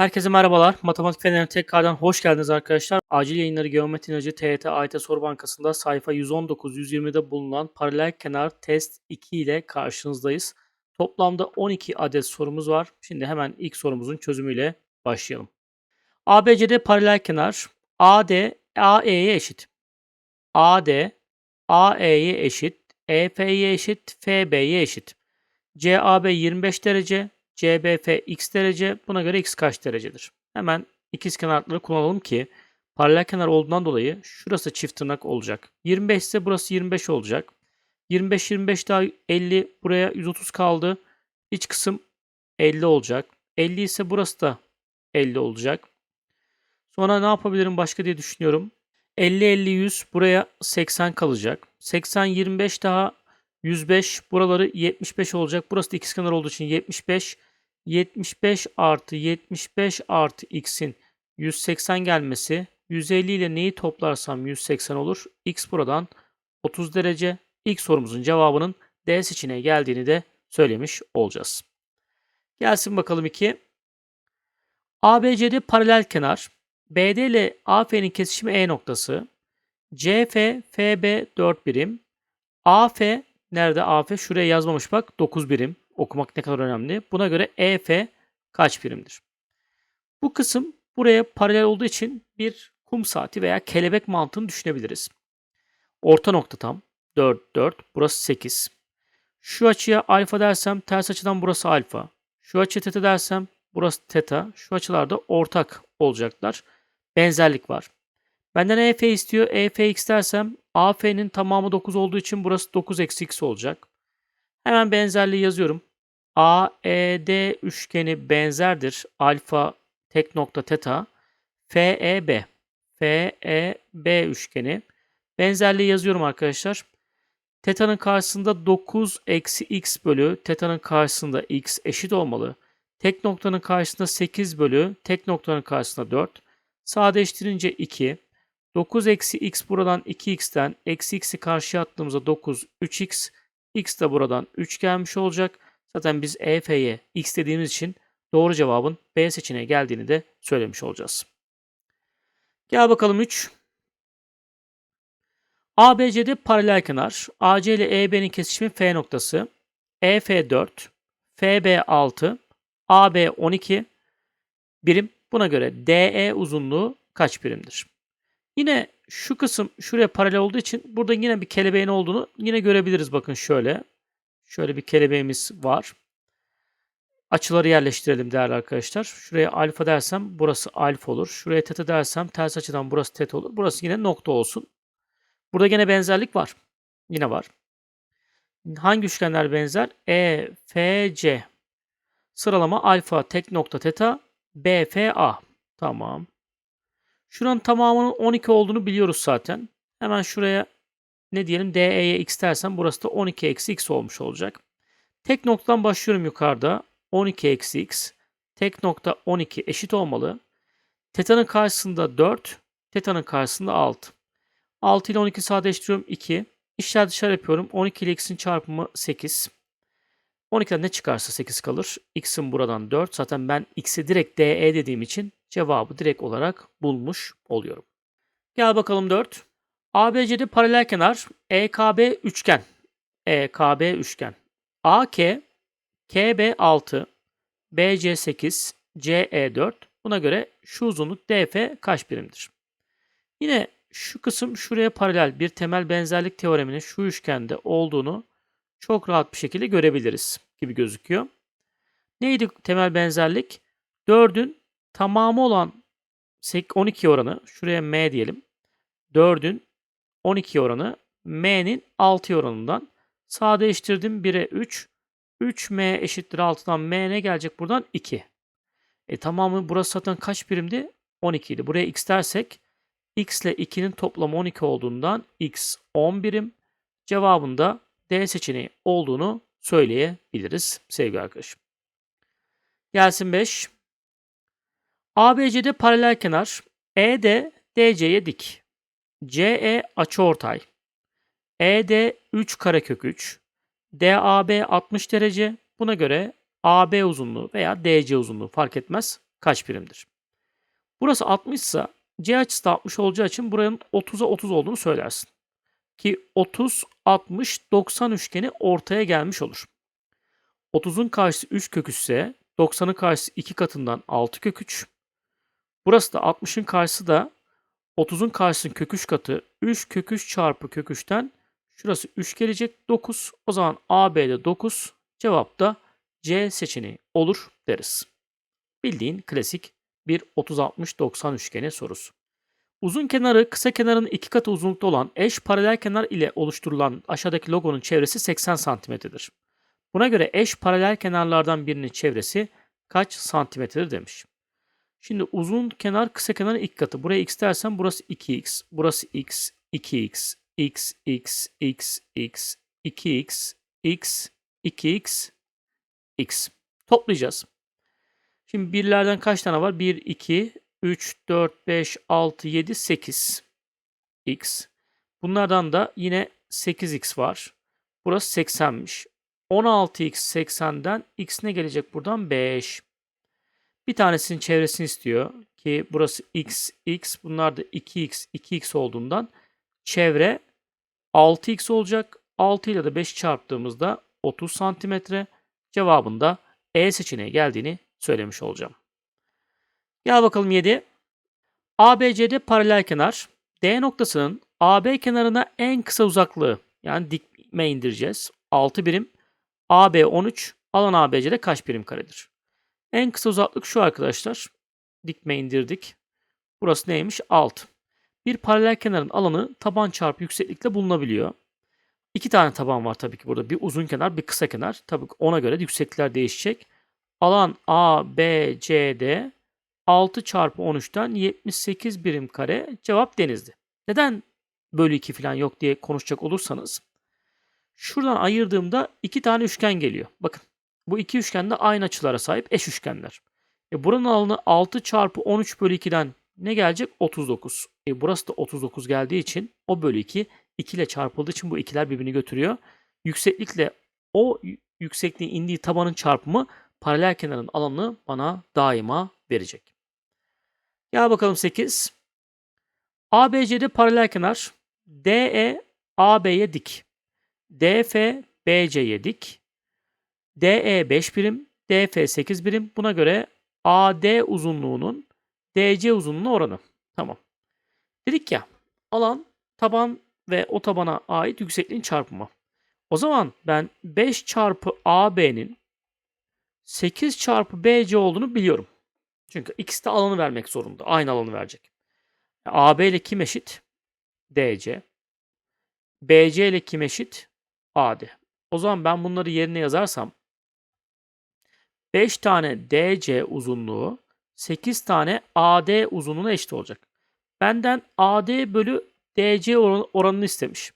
Herkese merhabalar. Matematik Feneri tekrardan hoş geldiniz arkadaşlar. Acil yayınları Geometri İnacı TYT AYT Soru Bankası'nda sayfa 119-120'de bulunan paralel kenar test 2 ile karşınızdayız. Toplamda 12 adet sorumuz var. Şimdi hemen ilk sorumuzun çözümüyle başlayalım. ABCD paralel kenar AD AE'ye eşit. AD AE'ye eşit. EF'ye eşit. FB'ye eşit. CAB 25 derece. CBF x derece. Buna göre x kaç derecedir? Hemen ikizkenarları kullanalım ki paralel kenar olduğundan dolayı şurası çift tırnak olacak. 25 ise burası 25 olacak. 25 25 daha 50 buraya 130 kaldı. İç kısım 50 olacak. 50 ise burası da 50 olacak. Sonra ne yapabilirim başka diye düşünüyorum. 50 50 100 buraya 80 kalacak. 80 25 daha 105 buraları 75 olacak. Burası da ikizkenar olduğu için 75 75 artı 75 artı x'in 180 gelmesi 150 ile neyi toplarsam 180 olur. x buradan 30 derece. İlk sorumuzun cevabının D seçeneğe geldiğini de söylemiş olacağız. Gelsin bakalım 2. ABCD paralel kenar. BD ile AF'nin kesişimi E noktası. CF, FB 4 birim. AF nerede AF? Şuraya yazmamış bak 9 birim. Okumak ne kadar önemli. Buna göre EF kaç birimdir? Bu kısım buraya paralel olduğu için bir kum saati veya kelebek mantığını düşünebiliriz. Orta nokta tam 4 4 burası 8. Şu açıya alfa dersem ters açıdan burası alfa. Şu açıya teta dersem burası teta. Şu açılarda ortak olacaklar. Benzerlik var. Benden EF istiyor. EFX dersem AF'nin tamamı 9 olduğu için burası 9 eksi x olacak. Hemen benzerliği yazıyorum. AED üçgeni benzerdir. Alfa tek nokta teta. FEB. FEB üçgeni. Benzerliği yazıyorum arkadaşlar. Teta'nın karşısında 9 eksi x bölü teta'nın karşısında x eşit olmalı. Tek noktanın karşısında 8 bölü tek noktanın karşısında 4. Sadeleştirince 2. 9 eksi x buradan 2x'ten eksi x'i karşıya attığımızda 9 3x. x de buradan 3 gelmiş olacak. Zaten biz EF'ye x dediğimiz için doğru cevabın B seçeneğe geldiğini de söylemiş olacağız. Gel bakalım 3. ABC'de paralel kenar. AC ile EB'nin kesişimi F noktası. EF 4, FB 6, AB 12 birim. Buna göre DE uzunluğu kaç birimdir? Yine şu kısım şuraya paralel olduğu için burada yine bir kelebeğin olduğunu yine görebiliriz. Bakın şöyle. Şöyle bir kelebeğimiz var. Açıları yerleştirelim değerli arkadaşlar. Şuraya alfa dersem burası alfa olur. Şuraya teta dersem ters açıdan burası teta olur. Burası yine nokta olsun. Burada yine benzerlik var. Yine var. Hangi üçgenler benzer? E, F, C. Sıralama alfa tek nokta teta B, F, A. Tamam. Şuranın tamamının 12 olduğunu biliyoruz zaten. Hemen şuraya ne diyelim DE'ye x dersem burası da 12 eksi x olmuş olacak. Tek noktadan başlıyorum yukarıda. 12 eksi x. Tek nokta 12 eşit olmalı. Teta'nın karşısında 4. Teta'nın karşısında 6. 6 ile 12 sadeleştiriyorum 2. İşler dışarı yapıyorum. 12 ile x'in çarpımı 8. 12'den ne çıkarsa 8 kalır. x'in buradan 4. Zaten ben x'e direkt DE dediğim için cevabı direkt olarak bulmuş oluyorum. Gel bakalım 4. ABC'de paralel kenar EKB üçgen. EKB üçgen. AK KB 6 BC 8 CE 4. Buna göre şu uzunluk DF kaç birimdir? Yine şu kısım şuraya paralel bir temel benzerlik teoreminin şu üçgende olduğunu çok rahat bir şekilde görebiliriz gibi gözüküyor. Neydi temel benzerlik? 4'ün tamamı olan 12 oranı, şuraya M diyelim. 4'ün 12 oranı m'nin 6 oranından sadeleştirdim 1'e 3. 3m eşittir 6'dan m ne gelecek buradan? 2. E tamamı burası zaten kaç birimdi? 12 idi. Buraya x dersek x ile 2'nin toplamı 12 olduğundan x 10 birim. Cevabında D seçeneği olduğunu söyleyebiliriz sevgili arkadaşım. Gelsin 5. ABC'de paralel kenar ED DC'ye dik. CE açıortay. ED 3 karekök 3. DAB 60 derece. Buna göre AB uzunluğu veya DC uzunluğu fark etmez. kaç birimdir? Burası 60 ise C açısı da 60 olacağı için buranın 30'a 30 olduğunu söylersin. Ki 30, 60, 90 üçgeni ortaya gelmiş olur. 30'un karşısı 3 kök 3 ise 90'ın karşısı 2 katından 6 kök 3. Burası da 60'ın karşısı da 30'un karşısının kök 3 katı 3 kök 3 çarpı kök 3'ten şurası 3 gelecek 9. O zaman AB'de 9 cevap da C seçeneği olur deriz. Bildiğin klasik bir 30-60-90 üçgeni sorusu. Uzun kenarı kısa kenarın iki katı uzunlukta olan eş paralel kenar ile oluşturulan aşağıdaki logonun çevresi 80 santimetredir. Buna göre eş paralel kenarlardan birinin çevresi kaç santimetredir demiş. Şimdi uzun kenar kısa kenarın iki katı. Buraya x dersen burası 2x, burası x, 2x, x, x, x, x, 2x, x, 2x, x. Toplayacağız. Şimdi birlerden kaç tane var? 1, 2, 3, 4, 5, 6, 7, 8 x. Bunlardan da yine 8x var. Burası 80'miş. 16x 80'den x ne gelecek buradan? 5. Bir tanesinin çevresini istiyor ki burası x, x. Bunlar da 2x, 2x olduğundan çevre 6x olacak. 6 ile de 5 çarptığımızda 30 santimetre. Cevabında E seçeneği geldiğini söylemiş olacağım. Gel bakalım 7. ABCD paralel kenar. D noktasının AB kenarına en kısa uzaklığı yani dikme indireceğiz. 6 birim. AB 13. Alan ABC'de kaç birim karedir? En kısa uzaklık şu arkadaşlar. Dikme indirdik. Burası neymiş? 6. Bir paralel kenarın alanı taban çarpı yükseklikle bulunabiliyor. İki tane taban var tabii ki burada. Bir uzun kenar, bir kısa kenar. Tabii ona göre de yükseklikler değişecek. Alan ABCD 6 çarpı 13'ten 78 birim kare. Cevap denizdi. Neden bölü 2 falan yok diye konuşacak olursanız. Şuradan ayırdığımda iki tane üçgen geliyor. Bakın bu iki üçgen de aynı açılara sahip eş üçgenler. E buranın alanı 6 çarpı 13 bölü 2'den ne gelecek? 39. E burası da 39 geldiği için o bölü 2 2 ile çarpıldığı için bu ikiler birbirini götürüyor. Yükseklikle o yüksekliğin indiği tabanın çarpımı paralel kenarın alanını bana daima verecek. Gel bakalım 8. ABC'de paralel kenar. DE AB'ye dik. DF BC'ye dik. DE 5 birim. DF 8 birim. Buna göre AD uzunluğunun DC uzunluğuna oranı. Tamam. Dedik ya alan taban ve o tabana ait yüksekliğin çarpımı. O zaman ben 5 çarpı AB'nin 8 çarpı BC olduğunu biliyorum. Çünkü ikisi de alanı vermek zorunda. Aynı alanı verecek. AB ile kim eşit? DC. BC ile kim eşit? AD. O zaman ben bunları yerine yazarsam 5 tane DC uzunluğu 8 tane AD uzunluğuna eşit olacak. Benden AD bölü DC oranını istemiş.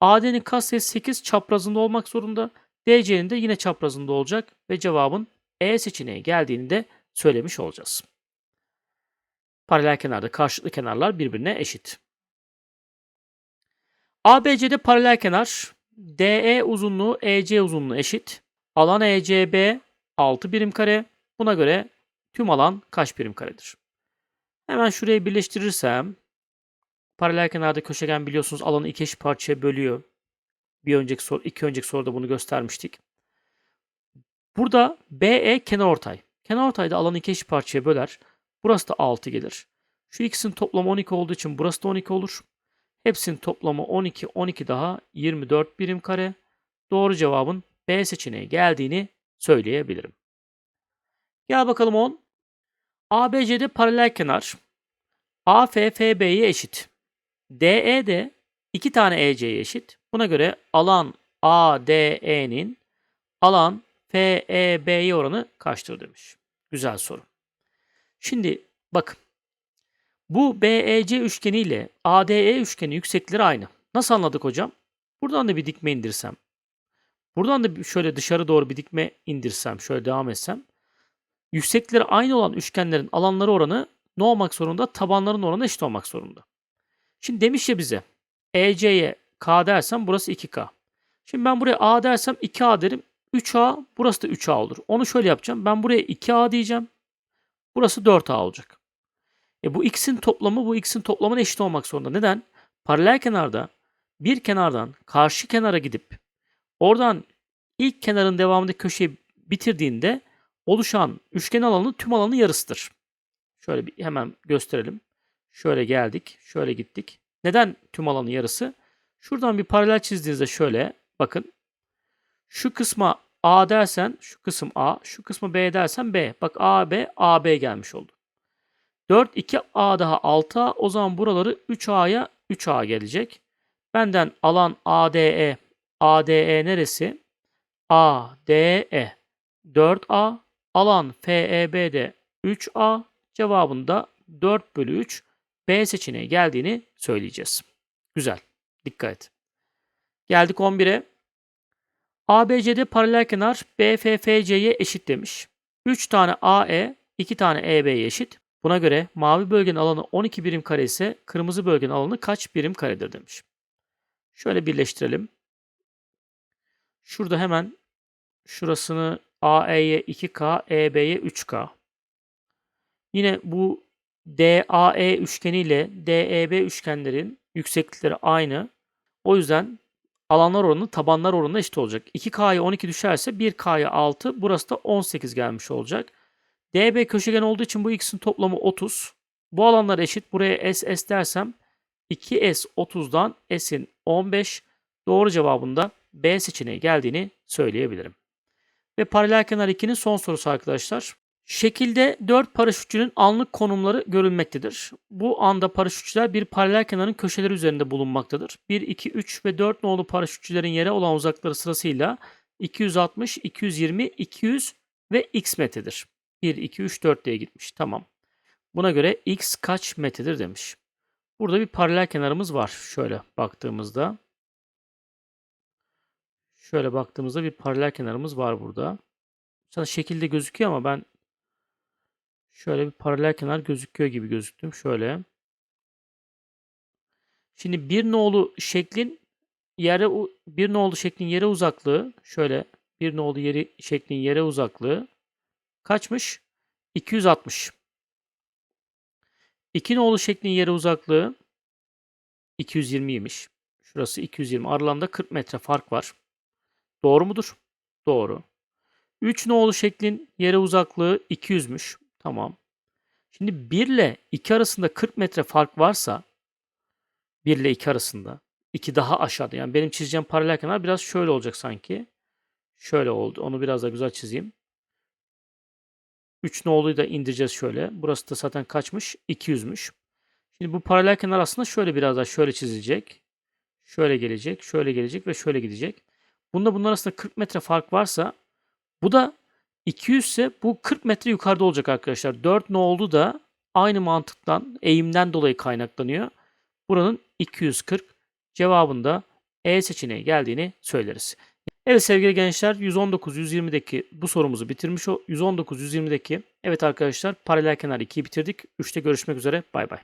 AD'nin katsayısı 8 çaprazında olmak zorunda. DC'nin de yine çaprazında olacak ve cevabın E seçeneği geldiğini de söylemiş olacağız. Paralel kenarda karşılıklı kenarlar birbirine eşit. ABC'de paralel kenar DE uzunluğu EC uzunluğu eşit. Alan ECB 6 birim kare. Buna göre tüm alan kaç birim karedir? Hemen şurayı birleştirirsem paralel kenarda köşegen biliyorsunuz alanı iki eşit parçaya bölüyor. Bir önceki soru, iki önceki soruda bunu göstermiştik. Burada BE kenarortay. Kenarortayda alanı iki eşit parçaya böler. Burası da 6 gelir. Şu ikisinin toplamı 12 olduğu için burası da 12 olur. Hepsinin toplamı 12, 12 daha 24 birim kare. Doğru cevabın B seçeneği geldiğini söyleyebilirim. Gel bakalım 10. ABC'de paralel kenar. AF FB'ye eşit. DE de 2 tane EC'ye eşit. Buna göre alan ADE'nin alan FEB'ye oranı kaçtır demiş. Güzel soru. Şimdi bakın. Bu BEC üçgeni ile ADE üçgeni yükseklikleri aynı. Nasıl anladık hocam? Buradan da bir dikme indirsem. Buradan da şöyle dışarı doğru bir dikme indirsem, şöyle devam etsem. Yükseklikleri aynı olan üçgenlerin alanları oranı ne olmak zorunda? Tabanların oranı eşit olmak zorunda. Şimdi demiş ya bize EC'ye K dersem burası 2K. Şimdi ben buraya A dersem 2A derim. 3A burası da 3A olur. Onu şöyle yapacağım. Ben buraya 2A diyeceğim. Burası 4A olacak. E bu x'in toplamı bu x'in toplamına eşit olmak zorunda. Neden? Paralel kenarda bir kenardan karşı kenara gidip oradan ilk kenarın devamındaki köşeyi bitirdiğinde oluşan üçgen alanı tüm alanın yarısıdır. Şöyle bir hemen gösterelim. Şöyle geldik, şöyle gittik. Neden tüm alanın yarısı? Şuradan bir paralel çizdiğinizde şöyle bakın. Şu kısma A dersen şu kısım A, şu kısmı B dersen B. Bak A, B, A, B gelmiş oldu. 4, 2A daha 6A. O zaman buraları 3A'ya 3A gelecek. Benden alan ADE. ADE neresi? ADE. 4A. Alan FEB de 3A. Cevabında 4 bölü 3 B seçeneği geldiğini söyleyeceğiz. Güzel. Dikkat et. Geldik 11'e. ABC'de paralel kenar BFFC'ye eşit demiş. 3 tane AE, 2 tane EB'ye eşit. Buna göre mavi bölgenin alanı 12 birim kare ise kırmızı bölgenin alanı kaç birim karedir demiş. Şöyle birleştirelim. Şurada hemen şurasını AE'ye 2K, EB'ye 3K. Yine bu DAE üçgeni ile DEB üçgenlerin yükseklikleri aynı. O yüzden alanlar oranı tabanlar oranına eşit olacak. 2K'ya 12 düşerse 1K'ya 6. Burası da 18 gelmiş olacak. DB köşegen olduğu için bu x'in toplamı 30. Bu alanlar eşit. Buraya S, S dersem 2S 30'dan S'in 15. Doğru cevabında B seçeneği geldiğini söyleyebilirim. Ve paralel kenar 2'nin son sorusu arkadaşlar. Şekilde 4 paraşütçünün anlık konumları görülmektedir. Bu anda paraşütçüler bir paralel kenarın köşeleri üzerinde bulunmaktadır. 1, 2, 3 ve 4 nolu paraşütçülerin yere olan uzakları sırasıyla 260, 220, 200 ve x metredir. 1, 2, 3, 4 diye gitmiş. Tamam. Buna göre x kaç metredir demiş. Burada bir paralel kenarımız var. Şöyle baktığımızda. Şöyle baktığımızda bir paralel kenarımız var burada. Sana şekilde gözüküyor ama ben Şöyle bir paralel kenar gözüküyor gibi gözüktüm. Şöyle. Şimdi bir nolu şeklin yere bir nolu şeklin yere uzaklığı şöyle bir nolu yeri şeklin yere uzaklığı kaçmış? 260. İki nolu şeklin yere uzaklığı 220'ymiş. Şurası 220. Aralarında 40 metre fark var. Doğru mudur? Doğru. 3 nolu şeklin yere uzaklığı 200'müş. Tamam. Şimdi 1 ile 2 arasında 40 metre fark varsa 1 ile 2 arasında 2 daha aşağıda. Yani benim çizeceğim paralel kenar biraz şöyle olacak sanki. Şöyle oldu. Onu biraz daha güzel çizeyim. 3 noluyu da indireceğiz şöyle. Burası da zaten kaçmış? 200'müş. Şimdi bu paralel kenar aslında şöyle biraz daha şöyle çizilecek. Şöyle gelecek, şöyle gelecek ve şöyle gidecek. Bunda bunlar arasında 40 metre fark varsa bu da 200 ise bu 40 metre yukarıda olacak arkadaşlar. 4 ne oldu da aynı mantıktan eğimden dolayı kaynaklanıyor. Buranın 240 cevabında E seçeneği geldiğini söyleriz. Evet sevgili gençler 119-120'deki bu sorumuzu bitirmiş o 119-120'deki evet arkadaşlar paralel kenar 2'yi bitirdik. 3'te görüşmek üzere bay bay.